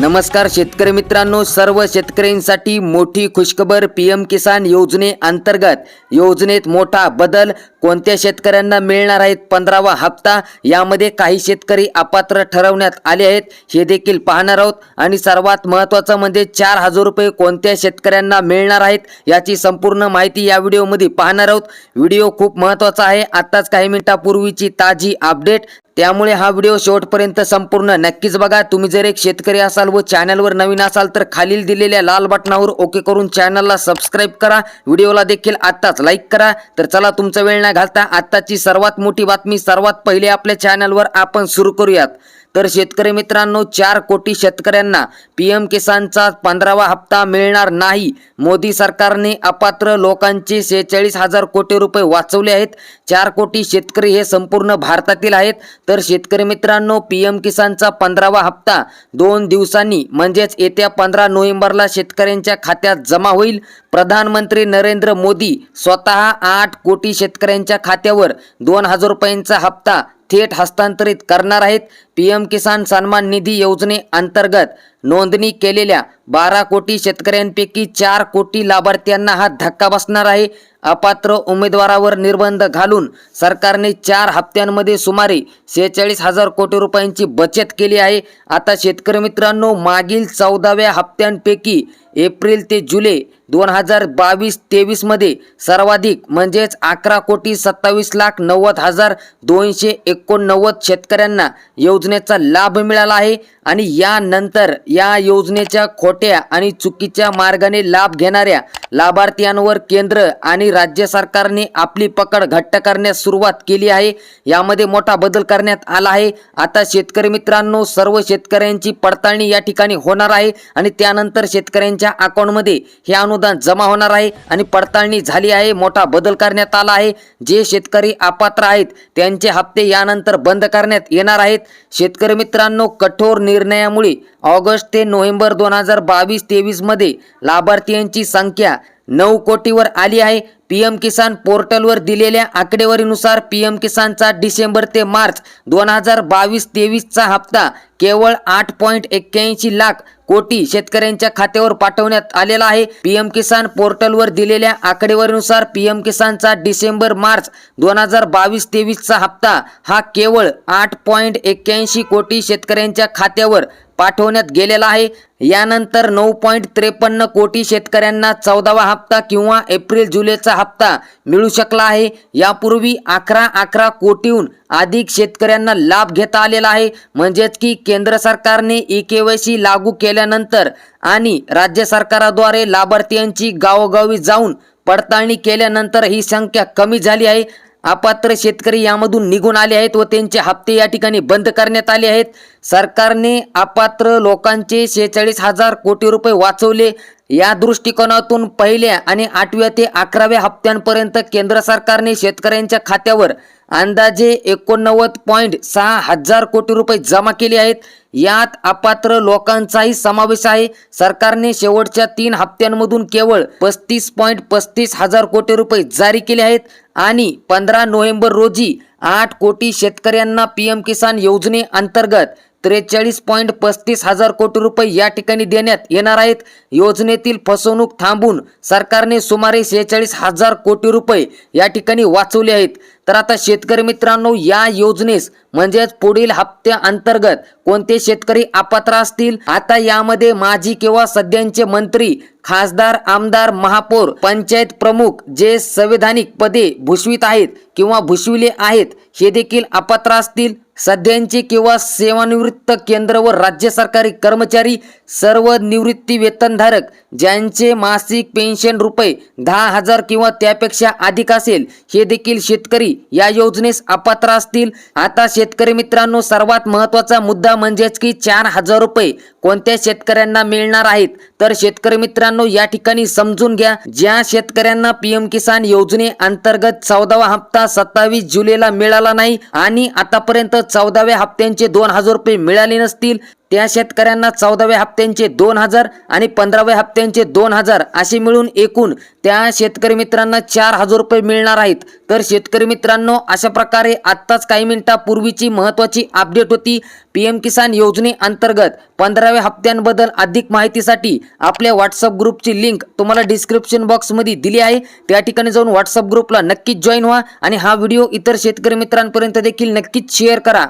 नमस्कार शेतकरी मित्रांनो सर्व शेतकऱ्यांसाठी मोठी खुशखबर पी एम किसान योजने अंतर्गत. योजनेत मोठा बदल कोणत्या शेतकऱ्यांना मिळणार आहेत पंधरावा हप्ता? यामध्ये काही शेतकरी अपात्र ठरवण्यात आले आहेत. हे देखील पाहणार आहोत. आणि सर्वात महत्त्वाचं म्हणजे चार हजार रुपये कोणत्या शेतकऱ्यांना मिळणार आहेत याची संपूर्ण माहिती या व्हिडिओमध्ये पाहणार आहोत. व्हिडिओ खूप महत्त्वाचा आहे. आत्ताच काही मिनिटापूर्वीची ताजी अपडेट. त्यामुळे हा व्हिडिओ शेवटपर्यंत संपूर्ण नक्कीच बघा. तुम्ही जर एक शेतकरी असाल व चॅनलवर नवीन असाल तर खालील दिलेल्या लाल बटनावर ओके करून चॅनलला सबस्क्राईब करा. व्हिडिओला देखील आत्ताच लाईक करा. तर चला तुमचा वेळ न घालता आत्ताची सर्वात मोठी बातमी सर्वात पहिले आपल्या चॅनलवर आपण सुरू करूयात. तर शेतकरी मित्रांनो चार कोटी शेतकऱ्यांना पी एम किसानचा पंधरावा हप्ता मिळणार नाही. मोदी सरकारने अपात्र लोकांचे शेहेचाळीस हजार कोटी रुपये वाचवले आहेत. चार कोटी शेतकरी हे संपूर्ण भारतातील आहेत. तर शेतकरी मित्रांनो पी एम किसानचा पंधरावा हप्ता दोन दिवसांनी म्हणजेच येत्या पंधरा नोव्हेंबरला शेतकऱ्यांच्या खात्यात जमा होईल. प्रधानमंत्री नरेंद्र मोदी स्वतः आठ कोटी शेतकऱ्यांच्या खात्यावर दोन हजार रुपयांचा हप्ता थेट हस्तांतरित करणार आहेत. पी एम किसान सन्मान निधी योजनेअंतर्गत नोंदणी केलेल्या बारा कोटी शेतकऱ्यांपैकी चार कोटी लाभार्थ्यांना हा धक्का बसणार आहे. अपात्र उमेदवारावर निर्बंध घालून सरकारने चार हप्त्यांमध्ये सुमारे शेहेचाळीस हजार कोटी रुपयांची बचत केली आहे. आता शेतकरी मित्रांनो मागील चौदाव्या हप्त्यांपैकी एप्रिल ते जुलै दोन हजार बावीस तेवीसमध्ये सर्वाधिक म्हणजेच अकरा कोटी सत्तावीस लाख नव्वद हजार दोनशे एकोणनव्वद शेतकऱ्यांना योजनेचा लाभ मिळाला आहे. आणि यानंतर या योजनेच्या खोट्या आणि चुकीच्या मार्गाने लाभ घेणाऱ्या लाभार्थ्यांवर केंद्र आणि राज्य सरकारने आपली पकड घट्ट करण्यास सुरुवात केली आहे. यामध्ये मोठा बदल करण्यात आला आहे. आता शेतकरी मित्रांनो सर्व शेतकऱ्यांची पडताळणी या ठिकाणी होणार आहे आणि त्यानंतर शेतकऱ्यांच्या अकाउंटमध्ये हे अनुदान जमा होणार आहे आणि पडताळणी झाली आहे. मोठा बदल करण्यात आला आहे. जे शेतकरी अपात्र आहेत त्यांचे हप्ते यानंतर बंद करण्यात येणार आहेत. शेतकरी मित्रांनो कठोर निर्णयामुळे ऑगस्ट ते नोव्हेंबर दोन हजार बावीस तेवीसमध्ये लाभार्थ्यांची संख्या नऊ कोटीवर आली आहे. पी एम किसान पोर्टलवर दिलेल्या आकडेवारीनुसार पी एम किसानचा डिसेंबर ते मार्च दोन हजार बावीस तेवीसचा हप्ता केवळ आठ पॉईंट एक्क्याऐंशी लाख कोटी शेतकऱ्यांच्या खात्यावर पाठवण्यात आलेला आहे. पीएम किसान पोर्टलवर दिलेल्या आकडेवारीनुसार पीएम किसानचा डिसेंबर मार्च दोन हजार बावीस तेवीसचा हप्ता हा केवळ आठ पॉईंट एक्क्याऐंशी कोटी शेतकऱ्यांच्या खात्यावर पाठवण्यात गेलेला आहे. यानंतर नऊ पॉईंट त्रेपन्न कोटी शेतकऱ्यांना चौदावा हप्ता किंवा एप्रिल जुलैचा हप्ता मिळू शकला आहे. यापूर्वी अकरा अकरा कोटीहून अधिक शेतकऱ्यांना लाभ घेता आलेला आहे. म्हणजेच की केंद्र सरकारने ई के वाय सी लागू केल्यानंतर आणि राज्य सरकाराद्वारे लाभार्थ्यांची गावोगावी जाऊन पडताळणी केल्यानंतर ही संख्या कमी झाली आहे. अपात्र शेतकरी यामधून निघून आले आहेत व त्यांचे हप्ते या ठिकाणी बंद करण्यात आले आहेत. सरकारने अपात्र लोकांचे शेहेचाळीस हजार कोटी रुपये वाचवले. या दृष्टिकोनातून पहिल्या आणि आठव्या ते अकराव्या हप्त्यांपर्यंत केंद्र सरकारने शेतकऱ्यांच्या खात्यावर अंदाजे एकोणनव्वद पॉईंट सहा हजार कोटी रुपये जमा केले आहेत. यात अपात्र लोकांचाही समावेश आहे. सरकारने शेवटच्या तीन हप्त्यांमधून केवळ पस्तीस पॉईंट पस्तीस हजार कोटी रुपये जारी केले आहेत आणि पंधरा नोव्हेंबर रोजी आठ कोटी शेतकऱ्यांना पी एम किसान योजने अंतर्गत त्रेचाळीस पॉईंट पस्तीस हजार कोटी रुपये या ठिकाणी देण्यात येणार आहेत. योजनेतील फसवणूक थांबून सरकारने सुमारे शेहेचाळीस हजार कोटी रुपये या ठिकाणी वाचवले आहेत. तर आता शेतकरी मित्रांनो या योजनेस म्हणजेच पुढील हप्त्या अंतर्गत कोणते शेतकरी अपात्र असतील? आता यामध्ये माजी किंवा सध्यांचे मंत्री खासदार आमदार महापौर पंचायत प्रमुख जे संविधानिक पदे भूषवित आहेत किंवा भूषविले आहेत हे देखील अपात्र असतील? सध्यांचे किंवा सेवानिवृत्त केंद्र व राज्य सरकारी कर्मचारी सर्व निवृत्ती वेतनधारक ज्यांचे मासिक पेन्शन रुपये दहा हजार किंवा त्यापेक्षा अधिक असेल हे देखील शेतकरी या योजनेस अपात्र असतील. आता शेतकरी मित्रांनो सर्वात महत्त्वाचा मुद्दा म्हणजेच की चार हजार रुपये कोणत्या शेतकऱ्यांना मिळणार आहेत? तर शेतकरी मित्रांनो या ठिकाणी समजून घ्या. ज्या शेतकऱ्यांना पीएम किसान योजने अंतर्गत चौदावा हप्ता सत्तावीस जुलैला मिळाला नाही आणि आतापर्यंत चौदाव्या हप्त्यांचे दोन हजार रुपये मिळाले नसतील त्या शेतकऱ्यांना चौदाव्या हप्त्यांचे दोन हजार आणि पंधराव्या हप्त्यांचे दोन हजार असे मिळून एकूण त्या शेतकरी मित्रांना चार हजार रुपये मिळणार आहेत. तर शेतकरी मित्रांनो अशा प्रकारे आत्ताच काही मिनिटापूर्वीची महत्त्वाची अपडेट होती. पी एम किसान योजनेअंतर्गत पंधराव्या हप्त्यांबद्दल अधिक माहितीसाठी आपल्या व्हॉट्सअप ग्रुपची लिंक तुम्हाला डिस्क्रिप्शन बॉक्समध्ये दिली आहे. त्या ठिकाणी जाऊन व्हॉट्सअप ग्रुपला नक्कीच जॉईन व्हा आणि हा व्हिडिओ इतर शेतकरी मित्रांपर्यंत देखील नक्कीच शेअर करा.